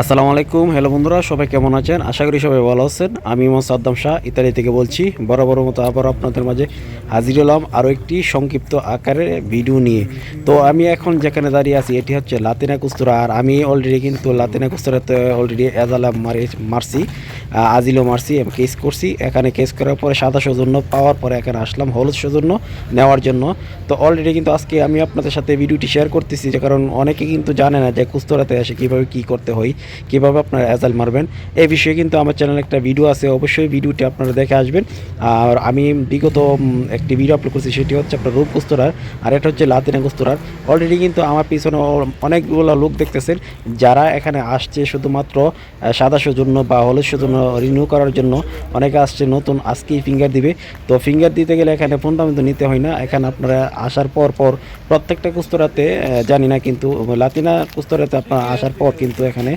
আসসালামু আলাইকুম। হ্যালো বন্ধুরা, সবাই কেমন আছেন? আশা করি সবাই ভালো আছেন। আমি মোহাম্মদ সাদ্দাম শাহ, ইতালি থেকে বলছি। বরাবর মতো আবার আপনাদের মাঝে হাজির হলাম আরও একটি সংক্ষিপ্ত আকারে ভিডিও নিয়ে। তো আমি এখন যেখানে দাঁড়িয়ে আছি, এটি হচ্ছে লাতিনা কুস্তুরা। আর আমি অলরেডি কিন্তু লাতিনা কুস্তুরাতে অলরেডি এজালা মারি মারছি। আহ, আজিলও মারছি কেস করছি। এখানে কেস করার পরে সাদা সৌজন্য পাওয়ার পরে এখানে আসলাম হলুদ সৌজন্য নেওয়ার জন্য। তো অলরেডি কিন্তু আজকে আমি আপনাদের সাথে ভিডিওটি শেয়ার করতেছি যে কারণ অনেকে কিন্তু জানে না যে কুস্তরাতে এসে কীভাবে কী করতে হয় কীভাবে আপনারা অ্যাজাল মারবেন। এই বিষয়ে কিন্তু আমার চ্যানেলে একটা ভিডিও আছে অবশ্যই ভিডিওটি আপনারা দেখে আসবেন। আর আমি বিগত একটি ভিডিও আপলোড করছি সেটি হচ্ছে আপনার রূপ কুস্তরার আর এটা হচ্ছে লাতিনা কুস্তরার। অলরেডি কিন্তু আমার পিছনে অনেকগুলো লোক দেখতেছেন যারা এখানে আসছে শুধুমাত্র সাদা সৌজন্য বা হলুদ সৌজন্য রিনিউ করার জন্য অনেকে আসছে নতুন, আজকেই ফিঙ্গার দিবে। তো ফিঙ্গার দিতে গেলে এখানে ফোনটা কিন্তু নিতে হয় না। এখানে আপনারা আসার পর পর প্রত্যেকটা কুস্তরাতে জানি না কিন্তু, লাতিনা কুস্তরাতে আপনারা আসার পর কিন্তু এখানে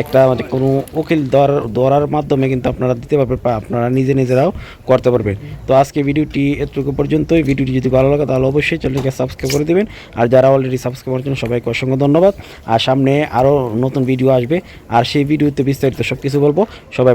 একটা মানে কোনো উকিল ধরার ধরার মাধ্যমে কিন্তু আপনারা দিতে পারবেন বা আপনারা নিজে নিজেরাও করতে পারবেন। তো আজকে ভিডিওটি এতটুকু পর্যন্তই। ভিডিওটি যদি ভালো লাগে তাহলে অবশ্যই চ্যানেলকে সাবস্ক্রাইব করে দেবেন। আর যারা অলরেডি সাবস্ক্রাইব করার জন্য সবাইকে অসংখ্য ধন্যবাদ। আর সামনে আরও নতুন ভিডিও আসবে। আর সেই ভিডিওতে বিস্তারিত সব কিছু বলব। সবাই